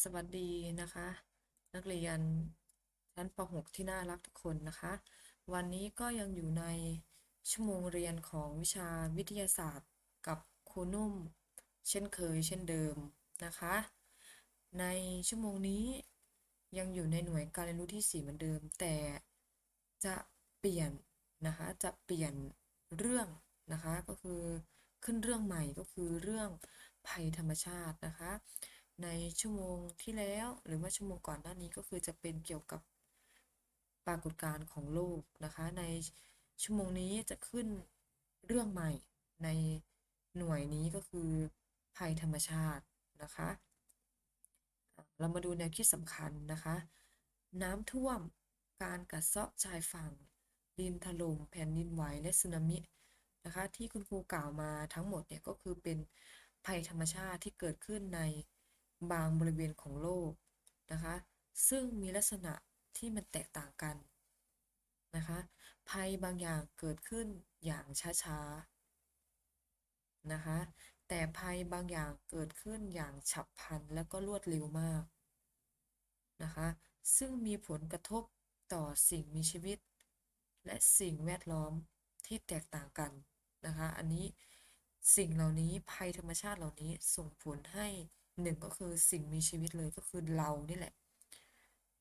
สวัสดีนะคะ นักเรียนชั้นป .6 ที่น่ารักทุกคนนะคะ วันนี้ก็ยังอยู่ในชั่วโมงเรียนของวิชาวิทยาศาสตร์กับครูนุ่ม เช่นเคยเช่นเดิมนะคะ ในชั่วโมงนี้ยังอยู่ในหน่วยการเรียนรู้ที่ 4 เหมือนเดิม แต่จะเปลี่ยนนะคะจะเปลี่ยนเรื่องนะคะก็คือขึ้นเรื่องใหม่ก็คือเรื่องภัยธรรมชาตินะคะ ในชั่วโมงที่แล้ว หรือว่าชั่วโมงก่อนหน้านี้ก็คือจะเป็นเกี่ยวกับปรากฏการณ์ของโลกนะคะ ในชั่วโมงนี้จะขึ้นเรื่องใหม่ในหน่วยนี้ก็คือภัยธรรมชาตินะคะ เรามาดูแนวคิดสำคัญนะคะ น้ำท่วมการกัดเซาะชายฝั่ง ดินถล่มแผ่นดินไหวและสึนามินะคะ ที่คุณครูกล่าวมาทั้งหมดเนี่ยก็คือเป็นภัยธรรมชาติที่เกิดขึ้นใน บางบริเวณของโลกนะคะซึ่งมีลักษณะที่มันแตกต่างกันนะคะภัยบางอย่างเกิดขึ้นอย่างช้าๆนะคะแต่ภัยบางอย่างเกิดขึ้นอย่างฉับพลันและก็รวดเร็วมากนะคะซึ่งมีผลกระทบต่อสิ่งมีชีวิต และสิ่งแวดล้อมที่แตกต่างกันนะคะอันนี้สิ่งเหล่านี้ภัยธรรมชาติเหล่านี้ส่งผลให้ หนึ่งก็คือสิ่งมีชีวิตเลยก็คือเรานี่แหละ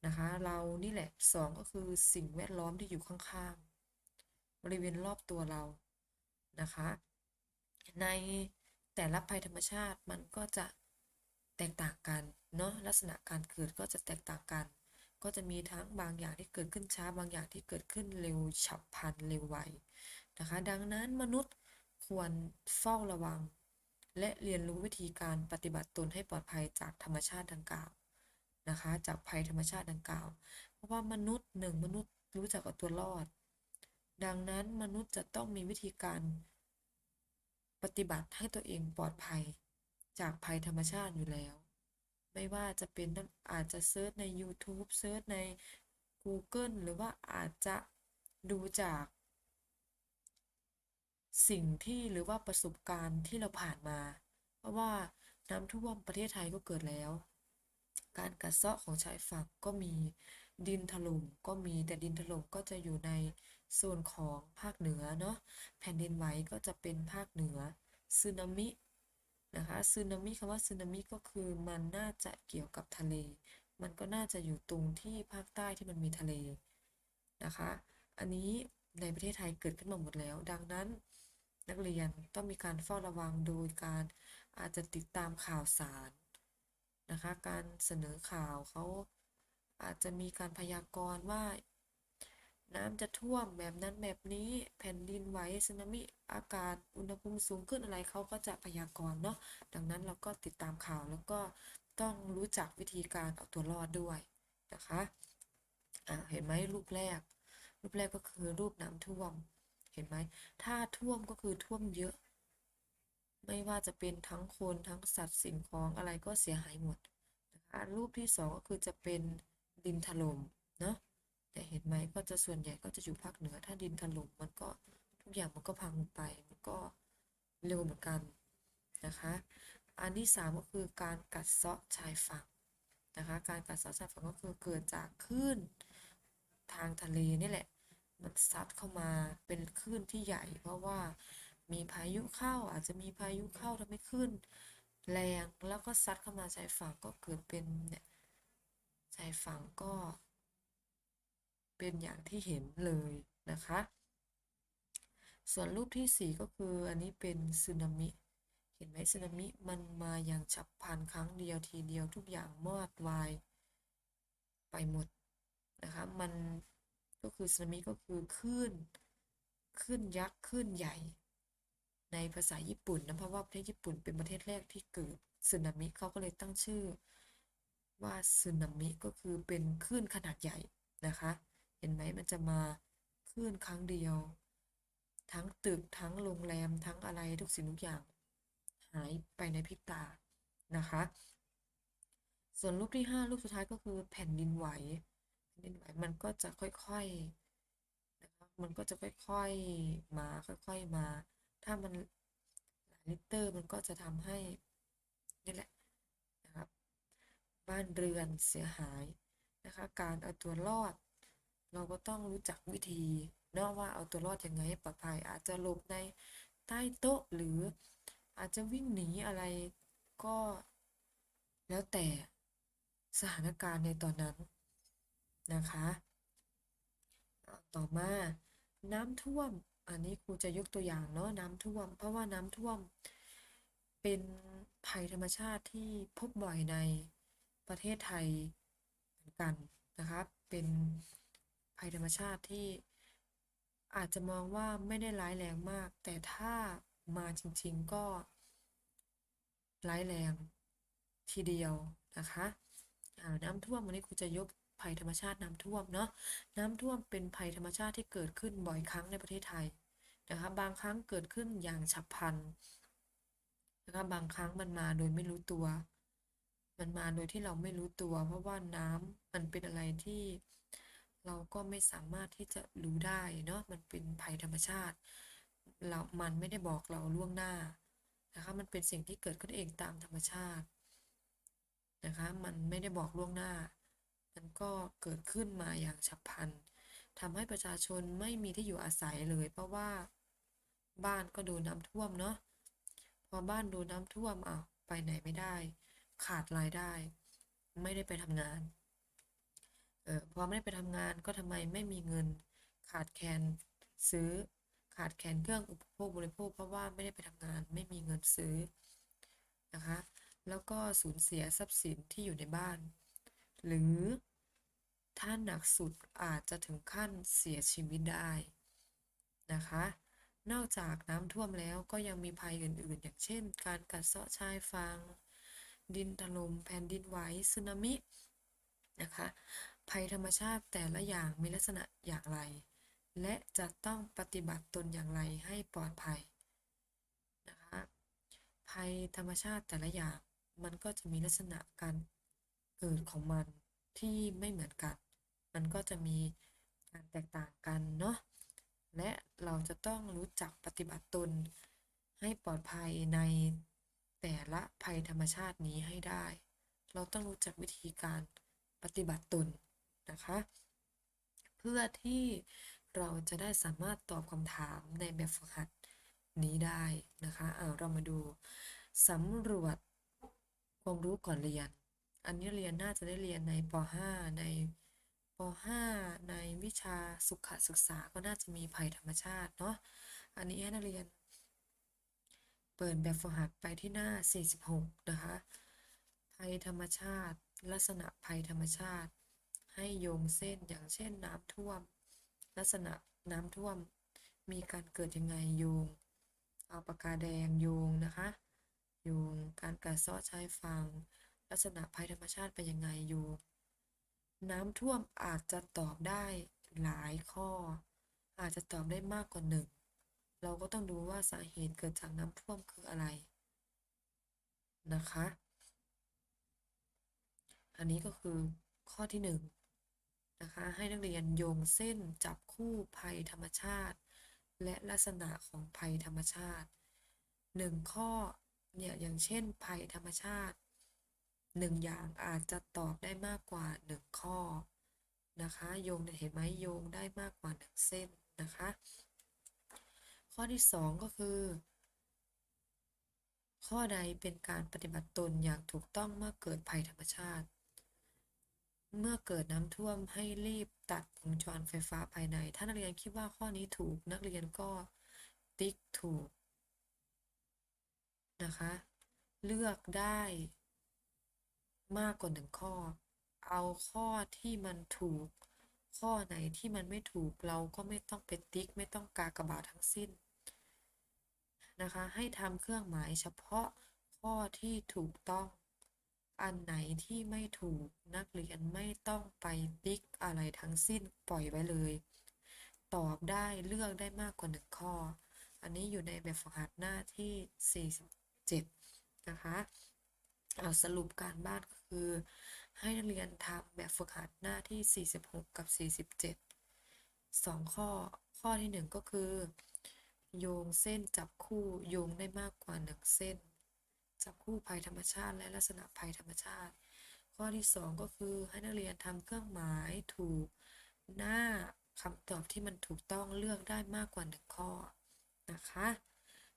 นะคะ เรานี่แหละสองก็คือสิ่งแวดล้อมที่อยู่ข้างๆ บริเวณรอบตัวเรานะคะ ในแต่ละภัยธรรมชาติมันก็จะแตกต่างกันเนาะลักษณะการเกิดก็จะแตกต่างกัน ก็จะมีทั้งบางอย่างที่เกิดขึ้นช้าบางอย่างที่เกิดขึ้นเร็วฉับพลันเร็วไวนะคะ ดังนั้นมนุษย์ควรเฝ้าระวัง และเรียนรู้วิธีการปฏิบัติตนให้ปลอดภัยจากธรรมชาติดังกล่าวนะคะ จากภัยธรรมชาติดังกล่าว เพราะว่ามนุษย์หนึ่งมนุษย์รู้จักเอาตัวรอด ดังนั้นมนุษย์จะต้องมีวิธีการปฏิบัติให้ตัวเองปลอดภัย จากภัยธรรมชาติอยู่แล้ว ไม่ว่าจะเป็นอาจจะเซิร์ชใน YouTube เซิร์ชใน Google หรือว่าอาจจะดูจาก สิ่งที่หรือว่าประสบการณ์ที่เราผ่านมา เพราะว่าน้ำท่วมประเทศไทยก็เกิดแล้ว การกัดเซาะของชายฝั่งก็มีดินถล่มก็มีแต่ดินถล่มก็จะอยู่ในโซนของภาคเหนือเนาะแผ่นดินไหวก็จะเป็นภาคเหนือสึนามินะคะสึนามิคำว่าสึนามิก็คือมันน่าจะเกี่ยวกับทะเล มันก็น่าจะอยู่ตรงที่ภาคใต้ที่มันมีทะเลนะคะ อันนี้ในประเทศไทยเกิดขึ้นมาหมดแล้ว ดังนั้น นักเรียนต้องมีการเฝ้าระวังโดยการอาจจะติดตามข่าวสารนะคะ การเสนอข่าวเขาอาจจะมีการพยากรณ์ว่า น้ำจะท่วมแบบนั้นแบบนี้แผ่นดินไหวสึนามิอากาศอุณหภูมิสูงขึ้นอะไรเขาก็จะพยากรณ์เนาะดังนั้นเราก็ติดตามข่าวแล้วก็ต้องรู้จักวิธีการเอาตัวรอดด้วยนะคะอ่าเห็นไหมรูปแรก รูปแรกก็คือรูปน้ำท่วม เห็นไหมถ้าท่วมก็คือท่วมเยอะ ไม่ว่าจะเป็นทั้งคนทั้งสัตว์สิ่งของอะไรก็เสียหายหมดนะคะรูปที่สองก็คือจะเป็นดินถล่มเนาะแต่เห็นไหมก็จะส่วนใหญ่ก็จะอยู่ภาคเหนือ ถ้าดินถล่มมันก็ทุกอย่างมันก็พังไปมันก็เร็วเหมือนกันนะคะ อันที่สามก็คือการกัดเซาะชายฝั่งนะคะ การกัดเซาะชายฝั่งก็คือเกิดจากคลื่นทางทะเลนี่แหละ มันซัดเข้ามาเป็นคลื่นที่ใหญ่ เพราะว่ามีพายุเข้าอาจจะมีพายุเข้าทำให้คลื่นแรงแล้วก็ซัดเข้ามาชายฝั่งก็เกิดเป็นเนี่ยชายฝั่งก็ เป็นอย่างที่เห็นเลยนะคะ ส่วนรูปที่ 4 ก็คืออันนี้เป็นสึนามิเห็นไหมสึนามิมันมาอย่างฉับพลันครั้งเดียวทีเดียวทุกอย่างมอดวายไปหมดนะคะ มัน ก็คือสึนามิก็คือคลื่นคลื่นยักษ์คลื่นใหญ่ ในภาษาญี่ปุ่นนะเพราะว่าประเทศญี่ปุ่นเป็นประเทศแรกที่เกิดสึนามิเขาก็เลยตั้งชื่อ ว่าสึนามิก็คือเป็นคลื่นขนาดใหญ่นะคะ เห็นไหมมันจะมาคลื่นครั้งเดียว ทั้งตึกทั้งโรงแรมทั้งอะไรทุกสิ่งทุกอย่าง หายไปในพริบตานะคะ ส่วนรูปที่ 5 รูปสุดท้ายก็คือแผ่นดินไหว ดินไหวมันก็จะค่อยๆนะคะมันก็จะค่อยๆมาค่อยๆมา ถ้ามันหลายลิตรมันก็จะทำให้นี่แหละนะครับบบ้านเรือนเสียหายนะคะการเอาตัวรอด เราก็ต้องรู้จักวิธีเนาะว่าเอาตัวรอดยังไงให้ปลอดภัยอาจจะหลบในใต้โต๊ะหรืออาจจะวิ่งหนีอะไรก็แล้วแต่สถานการณ์ในตอนนั้น นะคะ ต่อมาน้ำท่วม อันนี้ครูจะยกตัวอย่างเนาะน้ำท่วม เพราะว่าน้ำท่วม เป็นภัยธรรมชาติที่พบบ่อยในประเทศไทยเหมือนกันนะครับเป็นภัยธรรมชาติที่อาจจะมองว่าไม่ได้ร้ายแรงมาก แต่ถ้ามาจริงๆก็ร้ายแรงทีเดียวนะคะอ่าน้ำท่วมวันนี้ครูจะยก ภัยธรรมชาติน้ำท่วมเนาะน้ำท่วมเป็นภัยธรรมชาติที่เกิดขึ้นบ่อยครั้งในประเทศไทยนะคะบางครั้งเกิดขึ้นอย่างฉับพลันนะคะบางครั้งมันมาโดยไม่รู้ตัว มันมาโดยที่เราไม่รู้ตัว เพราะว่าน้ำมันเป็นอะไรที่เราก็ไม่สามารถที่จะรู้ได้เนาะมันเป็นภัยธรรมชาติเรา มันไม่ได้บอกเราล่วงหน้านะคะมันเป็นสิ่งที่เกิดขึ้นเองตามธรรมชาตินะคะมันไม่ได้บอกล่วงหน้า มันก็เกิดขึ้นมาอย่างฉับพลันทำให้ประชาชนไม่มีที่อยู่อาศัยเลย เพราะว่าบ้านก็โดนน้ำท่วมเนาะพอบ้านโดนน้ำท่วมอ้าวไปไหนไม่ได้ ขาดรายได้ ไม่ได้ไปทำงาน เออพอไม่ได้ไปทำงานก็ทำไมไม่มีเงิน ขาดแคลนซื้อ ขาดแคลนเครื่องอุปโภคบริโภค เพราะว่าไม่ได้ไปทำงาน ไม่มีเงินซื้อนะคะ แล้วก็สูญเสียทรัพย์สินที่อยู่ในบ้าน หรือถ้าหนักสุดอาจจะถึงขั้นเสียชีวิตได้นะคะ นอกจากน้ำท่วมแล้วก็ยังมีภัยอื่นๆ อย่างเช่น การกัดเซาะชายฝั่งดินถล่มแผ่นดินไหวสึนามินะคะภัยธรรมชาติแต่ละอย่างมีลักษณะอย่างไร และจะต้องปฏิบัติตนอย่างไรให้ปลอดภัยนะคะภัยธรรมชาติแต่ละอย่างมันก็จะมีลักษณะการ เกิดของมันที่ไม่เหมือนกัน มันก็จะมีการแตกต่างกันเนาะ และเราจะต้องรู้จักปฏิบัติตนให้ปลอดภัยในแต่ละภัยธรรมชาตินี้ให้ได้ เราต้องรู้จักวิธีการปฏิบัติตนนะคะ เพื่อที่เราจะได้สามารถตอบคำถามในแบบฝึกหัดนี้ได้นะคะ เอาเรามาดูสำรวจความรู้ก่อนเรียน อันนี้เรียนน่าจะได้เรียนในป .5 ในป .5 ในวิชาสุขศึกษาก็น่าจะมีภัยธรรมชาติเนาะอันนี้ให้นักเรียน เปิดแบบฝึกหัดไปที่หน้า 46 นะคะ ภัยธรรมชาติ ลักษณะภัยธรรมชาติ ให้โยงเส้นอย่างเช่นน้ำท่วม ลักษณะน้ำท่วม มีการเกิดยังไงโยง เอาปากกาแดงโยงนะคะ โยงการกัดเซาะชายฝั่ง ลักษณะภัยธรรมชาติเป็นยังไงโยงน้ำท่วมอาจจะตอบได้หลายข้อ อาจจะตอบได้มากกว่าหนึ่ง เราก็ต้องดูว่าสาเหตุเกิดจากน้ำท่วมคืออะไรนะคะ อันนี้ก็คือข้อที่หนึ่งนะคะให้นักเรียนโยงเส้นจับคู่ภัยธรรมชาติ และลักษณะของภัยธรรมชาติหนึ่งข้อเนี่ยอย่างเช่น ภัยธรรมชาติ หนึ่งอย่างอาจจะตอบได้มากกว่าหนึ่งข้อนะคะโยงเห็นไหมโยงได้มากกว่าหนึ่งเส้นนะคะ ข้อที่สองก็คือ ข้อใดเป็นการปฏิบัติตนอย่างถูกต้องเมื่อเกิดภัยธรรมชาติ เมื่อเกิดน้ำท่วมให้รีบตัดวงจรไฟฟ้าภายใน ถ้านักเรียนคิดว่าข้อนี้ถูกนักเรียนก็ติ๊กถูกนะคะ เลือกได้ มากกว่าหนึ่งข้อ เอาข้อที่มันถูก ข้อไหนที่มันไม่ถูกเราก็ไม่ต้องไปติ๊ก ไม่ต้องกากบาททั้งสิ้นนะคะ ให้ทำเครื่องหมายเฉพาะข้อที่ถูกต้อง อันไหนที่ไม่ถูกนักเรียนไม่ต้องไปติ๊กอะไรทั้งสิ้นปล่อยไว้เลย ตอบได้เลือกได้มากกว่าหนึ่งข้อ อันนี้อยู่ในแบบฝึกหัดหน้าที่ 47 นะคะเอาสรุปการบ้านก็ คือ ให้นักเรียนทำแบบฝึกหัดหน้าที่ 46 กับ 47 2 ข้อ ข้อที่ 1 ก็คือ โยงเส้นจับคู่โยงได้มากกว่า 1 เส้น จับคู่ภัยธรรมชาติ และลักษณะภัยธรรมชาติ ข้อที่สองก็คือให้นักเรียนทำเครื่องหมายถูกหน้าคำตอบที่มันถูกต้องเลือกได้มากกว่าหนึ่งข้อนะคะ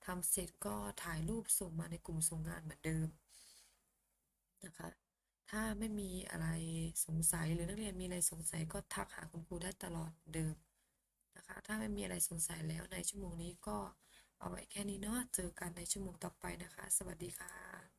ทำเสร็จก็ถ่ายรูปส่งมาในกลุ่มส่งงานเหมือนเดิมนะคะ ถ้าไม่มีอะไรสงสัยหรือนักเรียนมีอะไรสงสัยก็ทักหาคุณครูได้ตลอดเดิมนะคะ ถ้าไม่มีอะไรสงสัยแล้วในชั่วโมงนี้ก็เอาไว้แค่นี้เนาะเจอกันในชั่วโมงต่อไปนะคะ สวัสดีค่ะ